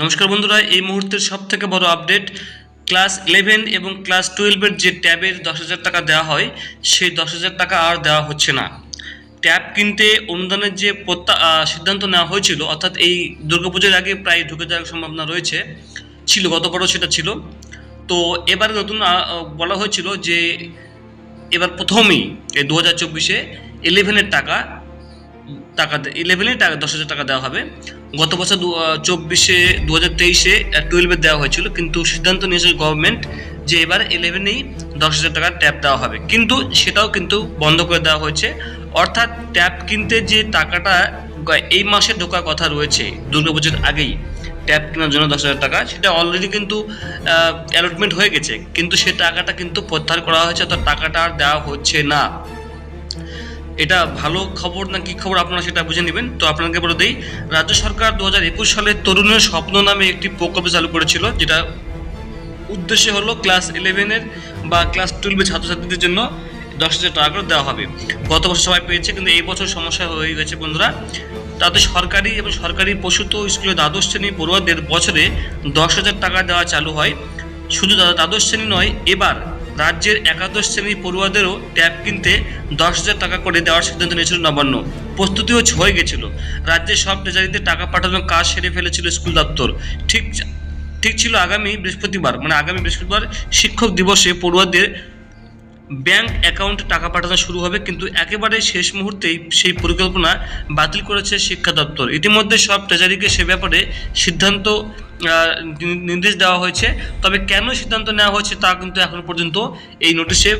নমস্কার বন্ধুরা, এই মুহূর্তের সব থেকে বড় আপডেট ক্লাস ইলেভেন এবং ক্লাস টুয়েলভের যে ট্যাবের দশ হাজার টাকা দেওয়া হয়, সেই দশ হাজার টাকা আর দেওয়া হচ্ছে না। ট্যাব কিনতে অনুদানের যে প্রত্যা সিদ্ধান্ত নেওয়া হয়েছিল, অর্থাৎ এই দুর্গাপুজোর আগে প্রায় ঢুকে যাওয়ার সম্ভাবনা রয়েছে, ছিল, গত বড় সেটা ছিল। তো এবারে নতুন বলা হয়েছিল যে এবার প্রথমেই এই দু হাজার চব্বিশে ইলেভেনের টাকা টাকা ইলেভেনে টাকা দশ হাজার টাকা দেওয়া হবে। গত বছর চব্বিশে দু হাজার তেইশে টুয়েলভে দেওয়া হয়েছিল, কিন্তু সিদ্ধান্ত নিয়েছে গভর্নমেন্ট যে এবার ইলেভেনেই দশ হাজার টাকার ট্যাব দেওয়া হবে। কিন্তু সেটাও কিন্তু বন্ধ করে দেওয়া হয়েছে। অর্থাৎ ট্যাব কিনতে যে টাকাটা এই মাসে ঢোকার কথা রয়েছে দুর্গাপুজোর আগেই ট্যাব কেনার জন্য দশ হাজার টাকা, সেটা অলরেডি কিন্তু অ্যালটমেন্ট হয়ে গেছে। কিন্তু সে টাকাটা কিন্তু প্রত্যাহার করা হয়েছে, অর্থাৎ টাকাটা আর দেওয়া হচ্ছে না। এটা ভালো খবর না কি খবর আপনারা সেটা বুঝে নেবেন। তো আপনাকে বলে দিই, রাজ্য সরকার দু হাজার একুশ সালে তরুণের স্বপ্ন নামে একটি প্রকল্প চালু করেছিল, যেটা উদ্দেশ্য হলো ক্লাস ইলেভেনের বা ক্লাস টুয়েলভের ছাত্রছাত্রীদের জন্য দশ হাজার টাকা করে দেওয়া হবে। গত বছর সবাই পেয়েছে, কিন্তু এই বছর সমস্যা হয়ে গেছে বন্ধুরা। তাতে সরকারি এবং সরকারি পশুত স্কুলে দ্বাদশ শ্রেণি পড়ুয়াদের বছরে দশ হাজার টাকা দেওয়া চালু হয়। শুধু দ্বাদশ শ্রেণি নয়, এবার রাজ্যের একাদশ শ্রেণি পড়ুয়াদেরও ট্যাব কিনতে দশ হাজার টাকা করে দেওয়ার সিদ্ধান্ত নিয়েছিল নবান্ন। প্রস্তুতিও হয়ে গেছিল। রাজ্যের সব ট্রেজারিতে টাকা পাঠানোর কাজ সেরে ফেলেছিল স্কুল দপ্তর। ঠিক ঠিক ছিল আগামী বৃহস্পতিবার মানে আগামী বৃহস্পতিবার শিক্ষক দিবসে পড়ুয়াদের ব্যাংক অ্যাকাউন্টে টাকা পাঠানো শুরু হবে, কিন্তু একেবারে শেষ মুহূর্তেই সেই পরিকল্পনা বাতিল করেছে শিক্ষা দপ্তর। ইতিমধ্যে সব ট্রেজারিকে সে ব্যাপারে সিদ্ধান্ত নির্দেশ দেওয়া হয়েছে। তবে কেন সিদ্ধান্ত নেওয়া হয়েছে তা কিন্তু এখনও পর্যন্ত এই নোটিশে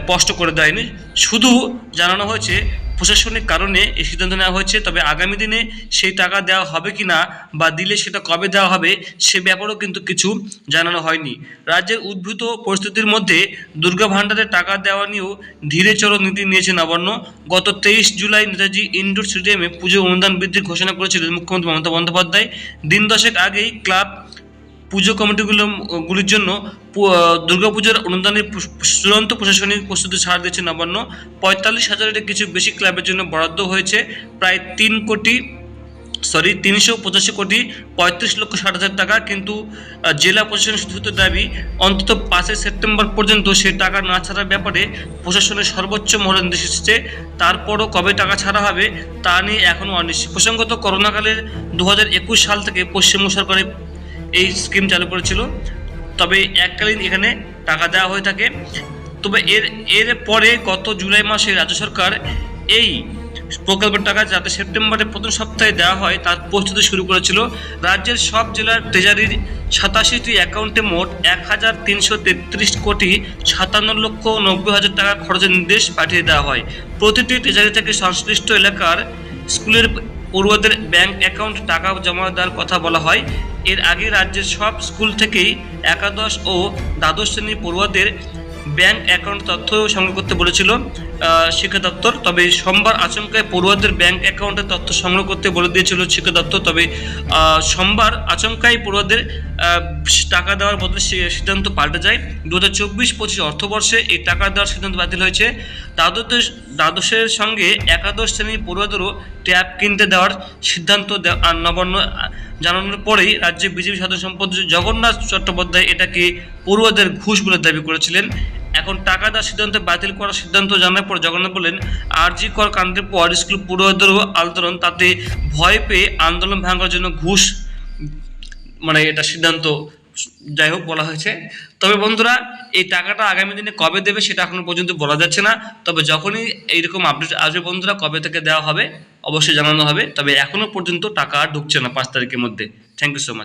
স্পষ্ট করে দেয়নি। শুধু জানানো হয়েছে প্রশাসনিক কারণে এই সিদ্ধান্ত নেওয়া হয়েছে, তবে আগামী দিনে সেই টাকা দেওয়া হবে কি না বা দিলে সেটা কবে দেওয়া হবে সে ব্যাপারেও কিন্তু কিছু জানানো হয়নি। রাজ্যের উদ্ভূত পরিস্থিতির মধ্যে দুর্গা ভাণ্ডারে টাকা দেওয়া নিয়েও ধীরে চড়ো নীতি নিয়েছে নবান্ন। গত তেইশ জুলাই নেতাজি ইনডোর স্টেডিয়ামে পুজো অনুদান বৃদ্ধির ঘোষণা করেছিলেন মুখ্যমন্ত্রী মমতা বন্দ্যোপাধ্যায়। দিন দশেক আগেই ক্লাব পুজো কমিটিগুলো, গুলির জন্য দুর্গাপুজোর অনুদানের চূড়ান্ত প্রশাসনিক প্রস্তুতি ছাড় দিয়েছে নবান্ন। পঁয়তাল্লিশ হাজারের কিছু বেশি ক্লাবের জন্য বরাদ্দ হয়েছে, প্রায় তিন কোটি সরি তিনশো পঁচাশি কোটি পঁয়ত্রিশ লক্ষ ষাট হাজার টাকা। কিন্তু জেলা প্রশাসনের সূত্র দাবি, অন্তত পাঁচই সেপ্টেম্বর পর্যন্ত সেই টাকা না ছাড়ার ব্যাপারে প্রশাসনের সর্বোচ্চ মহল নির্দেশ এসেছে। তারপরও কবে টাকা ছাড়া হবে, তা নিয়ে এখনও অনিশ্চিত। প্রসঙ্গত করোনাকালের দু সাল থেকে পশ্চিমবঙ্গ সরকারের এই স্কিম চালু করেছিল। তবে এককালীন এখানে টাকা দেওয়া হয়ে থাকে। তবে এর এর পরে গত জুলাই মাসে রাজ্য সরকার এই প্রকল্পের টাকা যাতে সেপ্টেম্বরের প্রথম সপ্তাহে দেওয়া হয়, তার প্রস্তুতি শুরু করেছিল। রাজ্যের সব জেলার ট্রেজারির সাতাশিটি অ্যাকাউন্টে মোট এক হাজার তিনশো তেত্রিশ কোটি সাতান্ন লক্ষ নব্বই হাজার টাকা খরচের নির্দেশ পাঠিয়ে দেওয়া হয়। প্রতিটি ট্রেজারি থেকে সংশ্লিষ্ট এলাকার স্কুলের পড়ুয়াদের ব্যাংক অ্যাকাউন্ট টাকা জমা দেওয়ার কথা বলা হয়। এর আগে রাজ্যের সব স্কুল থেকেই একাদশ ও দ্বাদশ শ্রেণির পড়ুয়াদের ব্যাংক অ্যাকাউন্ট তথ্য সংগ্রহ করতে বলেছিল শিক্ষা দপ্তর। তবে সোমবার আচমকায় পড়ুয়াদের ব্যাংক অ্যাকাউন্টের তথ্য সংগ্রহ করতে বলে দিয়েছিল শিক্ষা দপ্তর। তবে সোমবার আচমকাই পড়ুয়াদের টাকা দেওয়ার বদলে সিদ্ধান্ত পাল্টে যায়। দু হাজার চব্বিশ পঁচিশ অর্থবর্ষে এই টাকা দেওয়ার সিদ্ধান্ত বাতিল হয়েছে। দ্বাদশ দ্বাদশের সঙ্গে একাদশ শ্রেণির পড়ুয়াদেরও ট্যাব কিনতে দেওয়ার সিদ্ধান্ত নবান্ন, জানানোর পরেই রাজ্যে বিজেপি সাধারণ সম্পাদক জগন্নাথ চট্টোপাধ্যায় এটাকে পড়ুয়াদের ঘুষ বলে দাবি করেছিলেন। এখন টাকা দেওয়ার সিদ্ধান্ত বাতিল করার সিদ্ধান্ত জানার পর জগন্নাথ বলেন, আরজি কর কাণ্ডের পর স্কুল পড়ুয়াদেরও আন্দোলন, তাতে ভয় পেয়ে আন্দোলন ভাঙার জন্য ঘুষ মানে এটা সিদ্ধান্ত যাই হোক বলা হয়েছে। তবে বন্ধুরা, এই টাকাটা আগামী দিনে কবে দেবে সেটা এখনও পর্যন্ত বলা যাচ্ছে না। তবে যখনই এইরকম আপডেট আসবে বন্ধুরা, কবে থেকে দেওয়া হবে, অবশ্যই জানানো হবে। তবে এখনও পর্যন্ত টাকা ঢুকছে না পাঁচ তারিখের মধ্যে। Thank you so much